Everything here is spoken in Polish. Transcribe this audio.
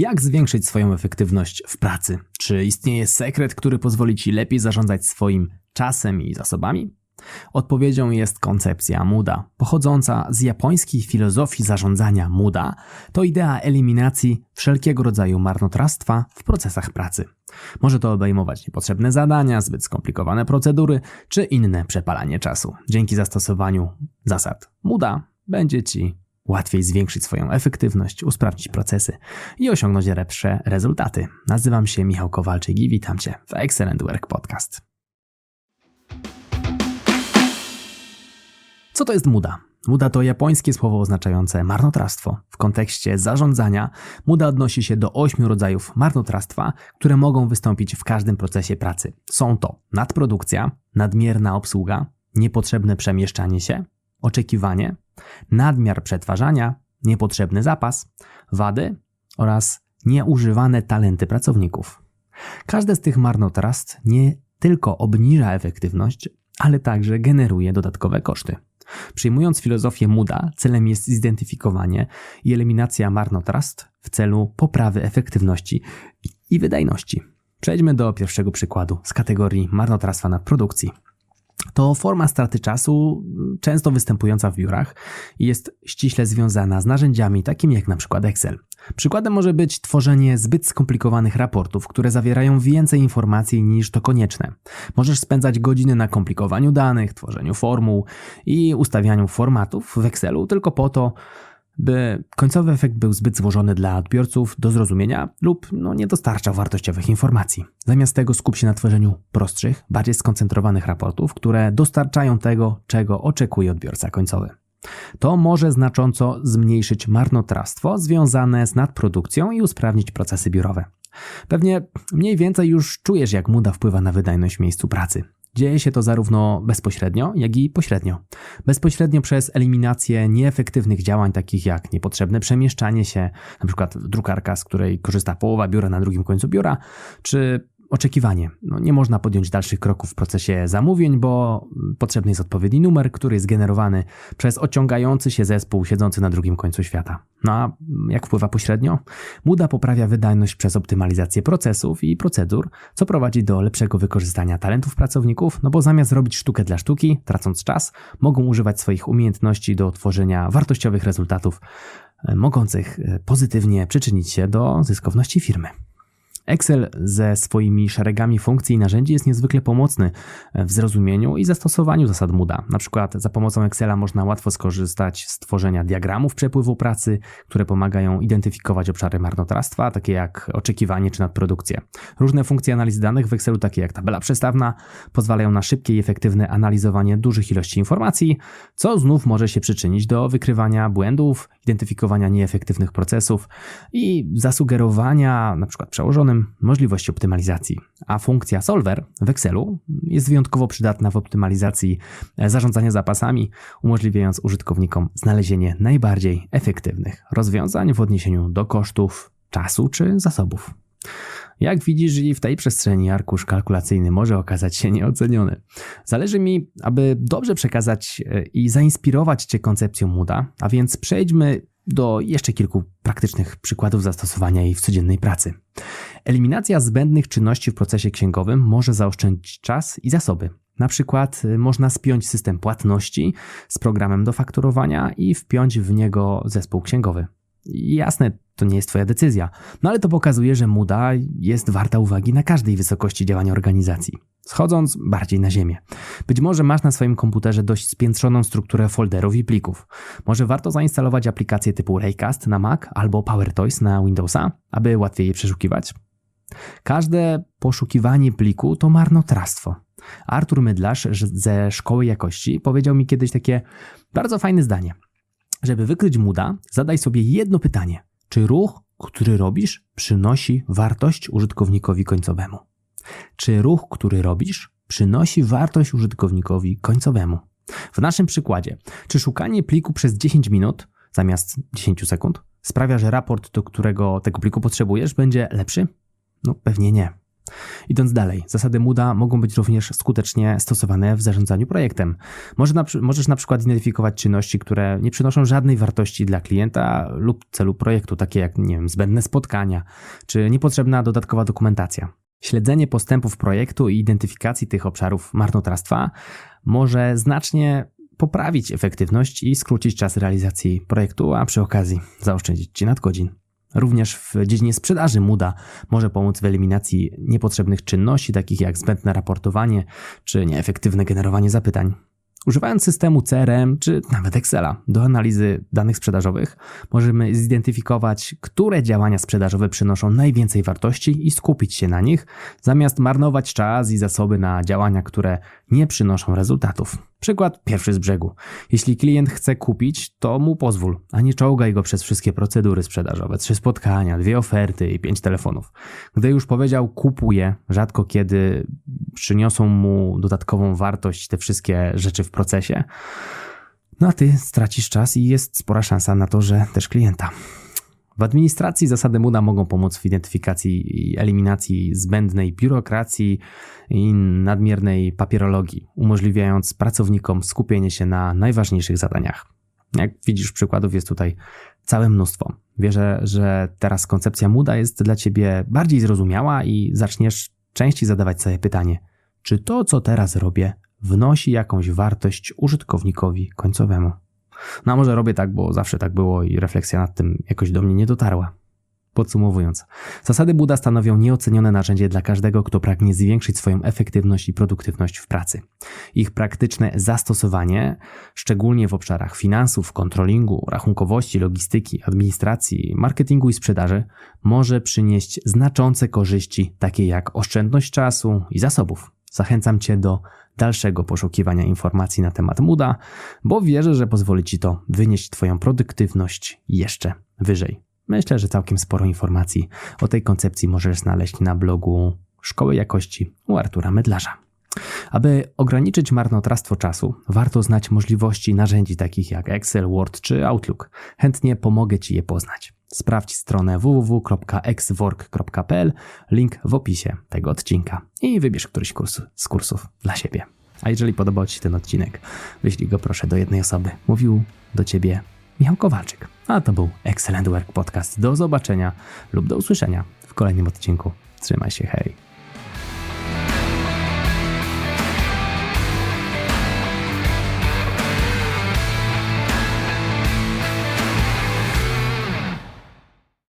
Jak zwiększyć swoją efektywność w pracy? Czy istnieje sekret, który pozwoli Ci lepiej zarządzać swoim czasem i zasobami? Odpowiedzią jest koncepcja Muda. Pochodząca z japońskiej filozofii zarządzania Muda, to idea eliminacji wszelkiego rodzaju marnotrawstwa w procesach pracy. Może to obejmować niepotrzebne zadania, zbyt skomplikowane procedury czy inne przepalanie czasu. Dzięki zastosowaniu zasad Muda będzie Ci łatwiej zwiększyć swoją efektywność, usprawnić procesy i osiągnąć lepsze rezultaty. Nazywam się Michał Kowalczyk i witam Cię w Excellent Work Podcast. Co to jest muda? Muda to japońskie słowo oznaczające marnotrawstwo. W kontekście zarządzania muda odnosi się do ośmiu rodzajów marnotrawstwa, które mogą wystąpić w każdym procesie pracy. Są to nadprodukcja, nadmierna obsługa, niepotrzebne przemieszczanie się, oczekiwanie, nadmiar przetwarzania, niepotrzebny zapas, wady oraz nieużywane talenty pracowników. Każde z tych marnotrawstw nie tylko obniża efektywność, ale także generuje dodatkowe koszty. Przyjmując filozofię Muda, celem jest zidentyfikowanie i eliminacja marnotrawstw w celu poprawy efektywności i wydajności. Przejdźmy do pierwszego przykładu z kategorii marnotrawstwa na produkcji. To forma straty czasu, często występująca w biurach, jest ściśle związana z narzędziami takimi jak np. Excel. Przykładem może być tworzenie zbyt skomplikowanych raportów, które zawierają więcej informacji niż to konieczne. Możesz spędzać godziny na komplikowaniu danych, tworzeniu formuł i ustawianiu formatów w Excelu tylko po to, by końcowy efekt był zbyt złożony dla odbiorców do zrozumienia lub no, nie dostarczał wartościowych informacji. Zamiast tego skup się na tworzeniu prostszych, bardziej skoncentrowanych raportów, które dostarczają tego, czego oczekuje odbiorca końcowy. To może znacząco zmniejszyć marnotrawstwo związane z nadprodukcją i usprawnić procesy biurowe. Pewnie mniej więcej już czujesz, jak muda wpływa na wydajność miejscu pracy. Dzieje się to zarówno bezpośrednio, jak i pośrednio. Bezpośrednio przez eliminację nieefektywnych działań, takich jak niepotrzebne przemieszczanie się, np. drukarka, z której korzysta połowa biura na drugim końcu biura, czy Oczekiwanie. No, nie można podjąć dalszych kroków w procesie zamówień, bo potrzebny jest odpowiedni numer, który jest generowany przez ociągający się zespół siedzący na drugim końcu świata. No a jak wpływa pośrednio? Muda poprawia wydajność przez optymalizację procesów i procedur, co prowadzi do lepszego wykorzystania talentów pracowników, no bo zamiast robić sztukę dla sztuki, tracąc czas, mogą używać swoich umiejętności do tworzenia wartościowych rezultatów, e, mogących e, pozytywnie przyczynić się do zyskowności firmy. Excel ze swoimi szeregami funkcji i narzędzi jest niezwykle pomocny w zrozumieniu i zastosowaniu zasad Muda. Na przykład za pomocą Excela można łatwo skorzystać z tworzenia diagramów przepływu pracy, które pomagają identyfikować obszary marnotrawstwa, takie jak oczekiwanie czy nadprodukcję. Różne funkcje analizy danych w Excelu, takie jak tabela przestawna, pozwalają na szybkie i efektywne analizowanie dużych ilości informacji, co znów może się przyczynić do wykrywania błędów, identyfikowania nieefektywnych procesów i zasugerowania, na przykład przełożonym, możliwości optymalizacji. A funkcja Solver w Excelu jest wyjątkowo przydatna w optymalizacji zarządzania zapasami, umożliwiając użytkownikom znalezienie najbardziej efektywnych rozwiązań w odniesieniu do kosztów, czasu czy zasobów. Jak widzisz, w tej przestrzeni arkusz kalkulacyjny może okazać się nieoceniony. Zależy mi, aby dobrze przekazać e, i zainspirować Cię koncepcją Muda, a więc przejdźmy do jeszcze kilku praktycznych przykładów zastosowania jej w codziennej pracy. Eliminacja zbędnych czynności w procesie księgowym może zaoszczędzić czas i zasoby. Na przykład y, można spiąć system płatności z programem do fakturowania i wpiąć w niego zespół księgowy. Jasne, to nie jest Twoja decyzja, no ale to pokazuje, że muda jest warta uwagi na każdej wysokości działania organizacji. Schodząc bardziej na ziemię. Być może masz na swoim komputerze dość spiętrzoną strukturę folderów i plików. Może warto zainstalować aplikację typu Raycast na Mac albo PowerToys na Windowsa, aby łatwiej je przeszukiwać. Każde poszukiwanie pliku to marnotrawstwo. Artur Mydlarz ze Szkoły Jakości powiedział mi kiedyś takie bardzo fajne zdanie. Żeby wykryć muda, zadaj sobie jedno pytanie. Czy ruch, który robisz, przynosi wartość użytkownikowi końcowemu? Czy ruch, który robisz, przynosi wartość użytkownikowi końcowemu? W naszym przykładzie, czy szukanie pliku przez 10 minut zamiast 10 sekund sprawia, że raport, do którego tego pliku potrzebujesz, będzie lepszy? No pewnie nie. Idąc dalej, zasady Mooda mogą być również skutecznie stosowane w zarządzaniu projektem. Może na, możesz na przykład identyfikować czynności, które nie przynoszą żadnej wartości dla klienta lub celu projektu, takie jak nie wiem, zbędne spotkania czy niepotrzebna dodatkowa dokumentacja. Śledzenie postępów projektu i identyfikacji tych obszarów marnotrawstwa może znacznie poprawić efektywność i skrócić czas realizacji projektu, a przy okazji zaoszczędzić Ci nadgodzin. Również w dziedzinie sprzedaży Muda może pomóc w eliminacji niepotrzebnych czynności, takich jak zbędne raportowanie czy nieefektywne generowanie zapytań. Używając systemu CRM czy nawet Excela do analizy danych sprzedażowych, możemy zidentyfikować, które działania sprzedażowe przynoszą najwięcej wartości i skupić się na nich, zamiast marnować czas i zasoby na działania, które nie przynoszą rezultatów. Przykład pierwszy z brzegu. Jeśli klient chce kupić, to mu pozwól, a nie czołgaj go przez wszystkie procedury sprzedażowe, trzy spotkania, dwie oferty i pięć telefonów. Gdy już powiedział kupuję, rzadko kiedy przyniosą mu dodatkową wartość te wszystkie rzeczy w procesie, no a ty stracisz czas i jest spora szansa na to, że też klienta. W administracji zasady MUDA mogą pomóc w identyfikacji i eliminacji zbędnej biurokracji i nadmiernej papierologii, umożliwiając pracownikom skupienie się na najważniejszych zadaniach. Jak widzisz, przykładów jest tutaj całe mnóstwo. Wierzę, że teraz koncepcja MUDA jest dla Ciebie bardziej zrozumiała i zaczniesz częściej zadawać sobie pytanie, czy to, co teraz robię, wnosi jakąś wartość użytkownikowi końcowemu. No a może robię tak, bo zawsze tak było i refleksja nad tym jakoś do mnie nie dotarła. Podsumowując, zasady Buda stanowią nieocenione narzędzie dla każdego, kto pragnie zwiększyć swoją efektywność i produktywność w pracy. Ich praktyczne zastosowanie, szczególnie w obszarach finansów, kontrolingu, rachunkowości, logistyki, administracji, marketingu i sprzedaży, może przynieść znaczące korzyści, takie jak oszczędność czasu i zasobów. Zachęcam Cię do dalszego poszukiwania informacji na temat Muda, bo wierzę, że pozwoli Ci to wynieść Twoją produktywność jeszcze wyżej. Myślę, że całkiem sporo informacji o tej koncepcji możesz znaleźć na blogu Szkoły Jakości u Artura Medlarza. Aby ograniczyć marnotrawstwo czasu, warto znać możliwości narzędzi takich jak Excel, Word czy Outlook. Chętnie pomogę Ci je poznać. Sprawdź stronę www.exwork.pl, link w opisie tego odcinka i wybierz któryś kurs, z kursów dla siebie. A jeżeli podobał Ci się ten odcinek, wyślij go proszę do jednej osoby. Mówił do Ciebie Michał Kowalczyk. A to był Excellent Work Podcast. Do zobaczenia lub do usłyszenia w kolejnym odcinku. Trzymaj się, hej.